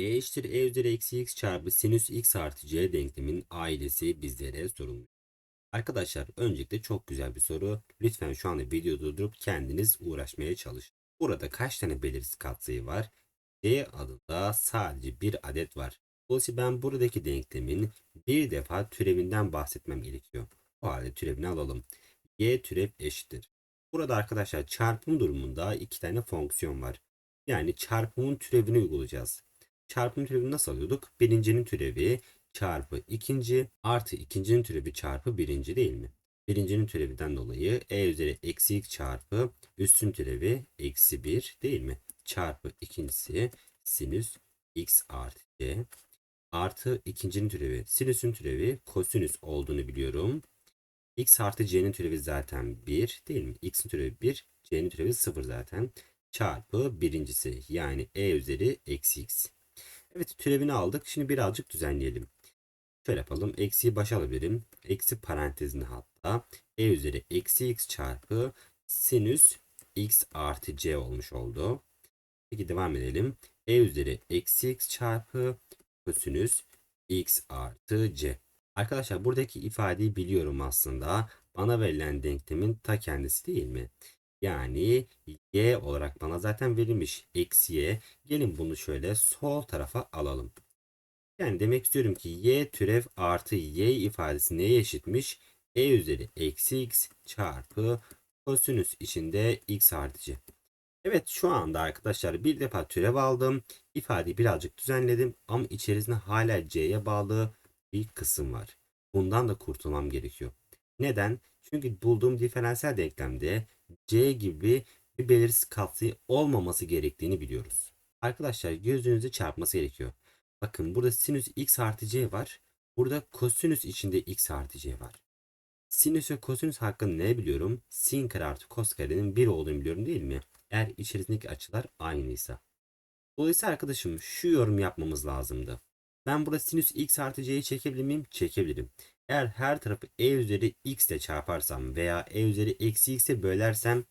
y eşittir e üzeri eksi x çarpı sinüs x artı c denklemin ailesi bizlere sorulmuş. Arkadaşlar öncelikle çok güzel bir soru. Lütfen şu anda videoyu durdurup kendiniz uğraşmaya çalışın. Burada kaç tane belirsiz katsayı var? C adında sadece bir adet var. Dolayısıyla ben buradaki denklemin bir defa türevinden bahsetmem gerekiyor. O halde türevini alalım. Y türev eşittir. Burada arkadaşlar çarpım durumunda iki tane fonksiyon var. Yani çarpımın türevini uygulayacağız. Çarpım türevini nasıl alıyorduk? Birincinin türevi çarpı ikinci artı ikincinin türevi çarpı birinci değil mi? Birincinin türevinden dolayı e üzeri eksi x çarpı üstün türevi eksi 1 değil mi? Çarpı ikincisi sinüs x artı c artı ikincinin türevi sinüsün türevi kosinüs olduğunu biliyorum. x artı c'nin türevi zaten 1 değil mi? x'in türevi 1 c'nin türevi 0 zaten çarpı birincisi yani e üzeri eksi x. Evet türevini aldık. Şimdi birazcık düzenleyelim. Şöyle yapalım. Eksiyi başa alabilirim. Eksi parantezinde hatta e üzeri eksi x çarpı sinüs x artı c olmuş oldu. Peki devam edelim. e üzeri eksi x çarpı kosinüs x artı c. Arkadaşlar buradaki ifadeyi biliyorum aslında. Bana verilen denklemin ta kendisi değil mi? Yani y olarak bana zaten verilmiş. Eksi y. Gelin bunu şöyle sol tarafa alalım. Yani demek istiyorum ki y türev artı y ifadesi neye eşitmiş? e üzeri eksi x çarpı kosinüs içinde x artı c. Evet şu anda arkadaşlar bir defa türev aldım. İfadeyi birazcık düzenledim ama içerisinde hala c'ye bağlı bir kısım var. Bundan da kurtulmam gerekiyor. Neden? Çünkü bulduğum diferansiyel denklemde c gibi bir belirsiz katsayı olmaması gerektiğini biliyoruz. Arkadaşlar gözünüzü çarpması gerekiyor. Bakın burada sinüs x artı c var. Burada kosinüs içinde x artı c var. Sinüs ve kosinüs hakkında ne biliyorum? Sin kare artı kos karenin 1 olduğunu biliyorum değil mi? Eğer içerisindeki açılar aynıysa. Dolayısıyla arkadaşım şu yorum yapmamız lazımdı. Ben burada sinüs x artı c'yi çekebilir miyim? Çekebilirim. Eğer her tarafı e üzeri x ile çarparsam veya e üzeri eksi x'e bölersem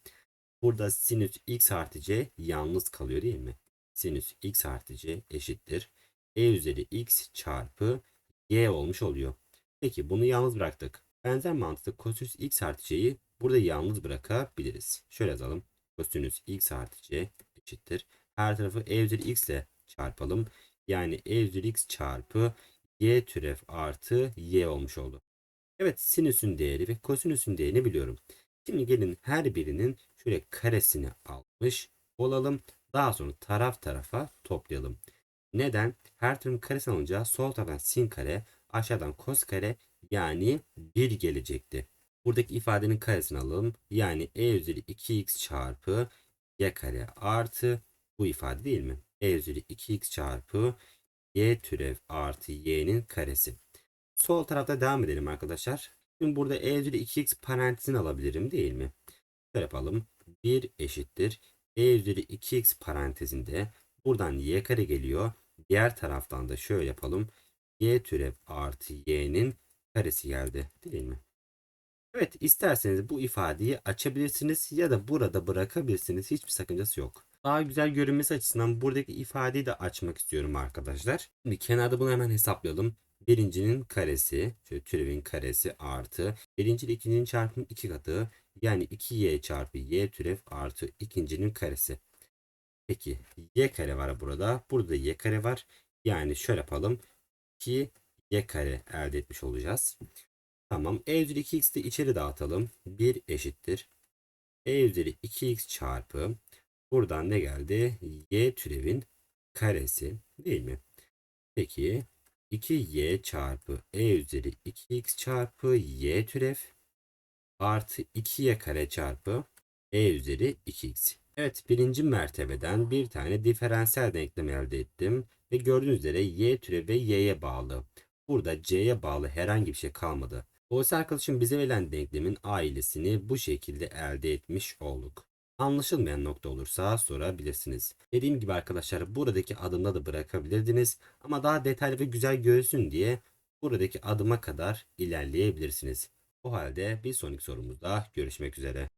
burada sinüs x artı c yalnız kalıyor değil mi? Sinüs x artı c eşittir. e üzeri x çarpı y olmuş oluyor. Peki bunu yalnız bıraktık. Benzer mantıkla kosinüs x artı c'yi burada yalnız bırakabiliriz. Şöyle yazalım. Kosinüs x artı c eşittir. Her tarafı e üzeri x ile çarpalım. Yani e üzeri x çarpı y türev artı y olmuş oldu. Evet sinüsün değeri ve kosinüsün değerini biliyorum. Şimdi gelin her birinin şöyle karesini almış olalım. Daha sonra taraf tarafa toplayalım. Neden? Her türlü karesini alınca sol taraftan sin kare aşağıdan kos kare yani 1 gelecekti. Buradaki ifadenin karesini alalım. Yani e üzeri 2x çarpı y kare artı bu ifade değil mi? e üzeri 2x çarpı y türev artı y'nin karesi. Sol tarafta devam edelim arkadaşlar. Şimdi burada e üzeri 2x parantezini alabilirim değil mi? Şöyle yapalım. 1 eşittir. e üzeri 2x parantezinde buradan y kare geliyor. Diğer taraftan da şöyle yapalım. y türev artı y'nin karesi geldi değil mi? Evet isterseniz bu ifadeyi açabilirsiniz ya da burada bırakabilirsiniz. Hiçbir sakıncası yok. Daha güzel görünmesi açısından buradaki ifadeyi de açmak istiyorum arkadaşlar. Şimdi kenarda bunu hemen hesaplayalım. Birincinin karesi, şöyle türevin karesi artı birinci ile ikincinin çarpımı iki katı. Yani 2y çarpı y türev artı ikincinin karesi. Peki y kare var burada. Burada y kare var. Yani şöyle yapalım. 2 y kare elde etmiş olacağız. Tamam. E üzeri 2x de içeri dağıtalım. 1 eşittir. E üzeri 2x çarpı buradan ne geldi? Y türevin karesi değil mi? Peki 2y çarpı e üzeri 2x çarpı y türev artı 2y kare çarpı e üzeri 2x. Evet birinci mertebeden bir tane diferansiyel denklem elde ettim. Ve gördüğünüz üzere y türev ve y'ye bağlı. Burada c'ye bağlı herhangi bir şey kalmadı. Dolayısıyla arkadaşım bize verilen denklemin ailesini bu şekilde elde etmiş olduk. Anlaşılmayan nokta olursa sorabilirsiniz. Dediğim gibi arkadaşlar buradaki adımda da bırakabilirdiniz ama daha detaylı ve güzel görsün diye buradaki adıma kadar ilerleyebilirsiniz. O halde bir sonraki sorumuzda görüşmek üzere.